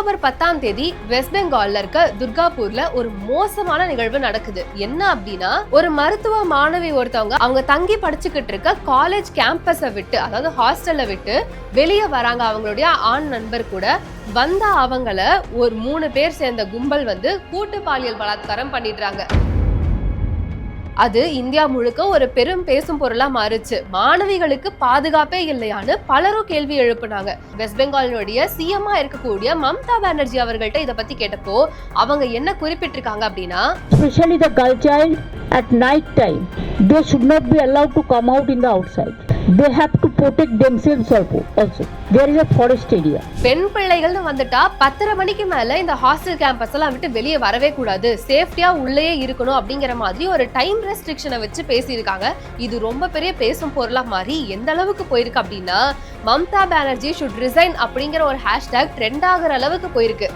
October பத்தாம் தேதி west பெங்கால்ல இருக்க துர்காபூர்ல ஒரு மோசமான நிகழ்வு நடக்குது. என்ன அப்படின்னா ஒரு மருத்துவ மாணவி ஒருத்தவங்க அவங்க தங்கி படிச்சுக்கிட்டு இருக்க காலேஜ் கேம்பஸை விட்டு அதாவது ஹாஸ்டல்ல விட்டு வெளியே வராங்க. அவங்களுடைய ஆண் நண்பர் கூட வந்த அவங்கள ஒரு மூணு பேர் சேர்ந்த கும்பல் வந்து கூட்டு பாலியல் பலாத்காரம் பண்ணிடுறாங்க. அது இந்தியா முழுக்க ஒரு பெரும் பேசும் பொருளா மாறுச்சு. மாணவிகளுக்கு பாதுகாப்பே இல்லையான்னு பலரும் கேள்வி எழுப்புனாங்க. வெஸ்ட் பெங்காலினுடைய சிஎம்மா இருக்கக்கூடிய மம்தா பானர்ஜி அவர்கள்ட்ட இதை பத்தி கேட்டப்போ அவங்க என்ன குறிப்பிட்டிருக்காங்க அப்படின்னா especially the girl at night time time they should be be to come out in the the they have to protect themselves also also there is a forest area பெண் பிள்ளைகள்னு வந்துட்டா பத்தரை மணிக்கு மேல இந்த ஹாஸ்டல் கேம்பஸ் எல்லாம் விட்டு வெளியே வரவே கூடாது. சேஃப்டியா உள்ளேயே இருக்கணும் அப்படிங்கிற மாதிரி ஒரு டைம் ரெஸ்ட்ரிக்ஷனை வச்சு பேசியிருக்காங்க. இது ரொம்ப பெரிய பேசும் பொருளா மாறி எந்த அளவுக்கு போயிருக்கு அப்படின்னா மம்தா பானர்ஜி ஷுட் ரிசைன் அப்படிங்கிற ஒரு ஹேஷ்டேக் ட்ரெண்ட் ஆகுற அளவுக்கு போயிருக்கு.